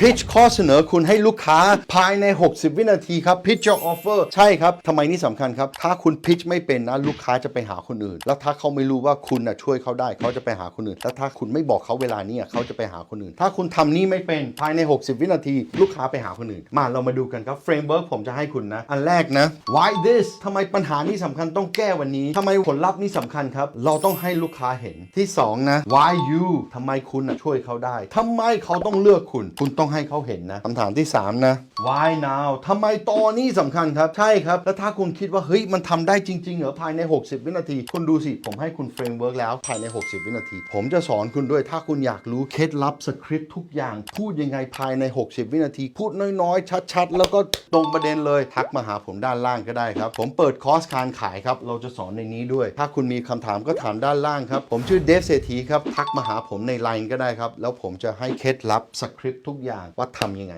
pitch ข้อเสนอคุณให้ลูกค้าภายใน 60 วินาทีครับ pitch your offer ใช่ครับทำไมนี่สำคัญครับ ถ้าคุณ pitch ไม่เป็นนะ ลูกค้าจะไปหาคนอื่น แล้วถ้าเขาไม่รู้ว่าคุณนะช่วยเขาได้เขาจะไปหาคนอื่น แล้วถ้าคุณไม่บอกเขาเวลานี้เขาจะไปหาคนอื่น ถ้าคุณทำนี่ไม่เป็นภายใน 60 วินาที ลูกค้าไปหาคนอื่น มาเรามาดูกันครับ framework ผมจะให้คุณนะ อันแรกนะ why this ทำไมปัญหานี้สำคัญต้องแก้วันนี้ทำไมผลลัพธ์นี่สำคัญครับเราต้องให้ลูกค้าเห็นที่สองนะ why you ทำไมคุณนะช่วยเขาได้ทำไมเขาต้องเลือกคุณคุณต้อง้องให้เขาเห็นนะคำถามที่สามนะ why now ทำไมตอนนี้สำคัญครับ ใช่ครับ แล้วถ้าคุณคิดว่าเฮ้ยมันทำได้จริง ๆ เหรอภายใน 60 วินาที คุณดูสิ ผมให้คุณเฟรมเวิร์กแล้วภายใน 60 วินาที ผมจะสอนคุณด้วยถ้าคุณอยากรู้เคล็ดลับสคริปต์ทุกอย่างพูดยังไงภายใน 60 วินาที พูดน้อยๆ ชัดๆ แล้วก็ตรงประเด็นเลย ทักมาหาผมด้านล่างก็ได้ครับ ผมเปิดคอร์สการขายครับ เราจะสอนในนี้ด้วย ถ้าคุณมีคำถามก็ถามด้านล่างครับ ผมชื่อเดฟเศรษฐีครับ ทักมาหาผมในไลน์ก็ได้ครับ แล้วผมจะให้เคล็ดลับสคริปต์ทุกอย่างว่าทำยังไง